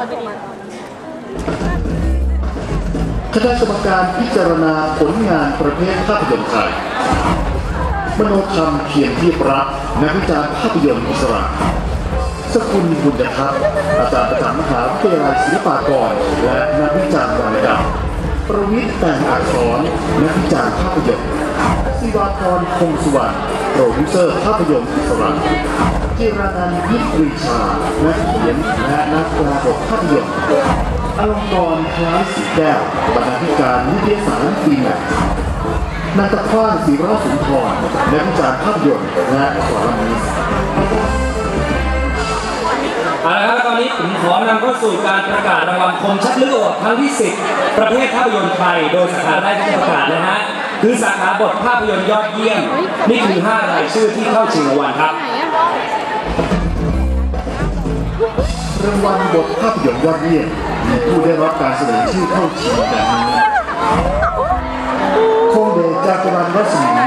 คณะกรรมการพิจารณาผลงานประเภทภาพยนตร์ไทย มโนธรรมเขียนที่รักนักวิจารณ์ภาพยนตร์อิสระสกุลบุญยทัศน์อาจารย์ประจำมหาวิทยาลัยศิลปากร และนักวิจารณ์วรรณกรรมประวิทย์แต่งอักษรนักวิจารณ์ภาพยนตร์ศิวากรคงสุวรรณโปรดิวเซอร์ภาพยนตร์อิสระจิรานันท์ยิปรีชานักเขียนและนักแปล บทภาพยนตร์อลงกรคล้ายสีแก้วบรรณาธิการนิตยสารฟีแมกนักตะคว้างศิระสุนทรนักวิจารณ์ภาพยนตร์และคอลัมนิสเอาละครับตอนนี้ผมขอนำเข้าสู่การประกาศรางวัลคมชัดลึกอวดครั้งที่ 10 ประเภทภาพยนตร์ไทย โดยสาขาแรกที่ประกาศนะฮะ คือสาขาบทภาพยนตร์ยอดเยี่ยม นี่คือ 5 รายชื่อที่เข้าชิงรางวัลครับ รางวัลบทภาพยนตร์ยอดเยี่ยมมีผู้ได้รับการเสนอชื่อเข้าชิงดังนี้คงเดชจากรันรัศมี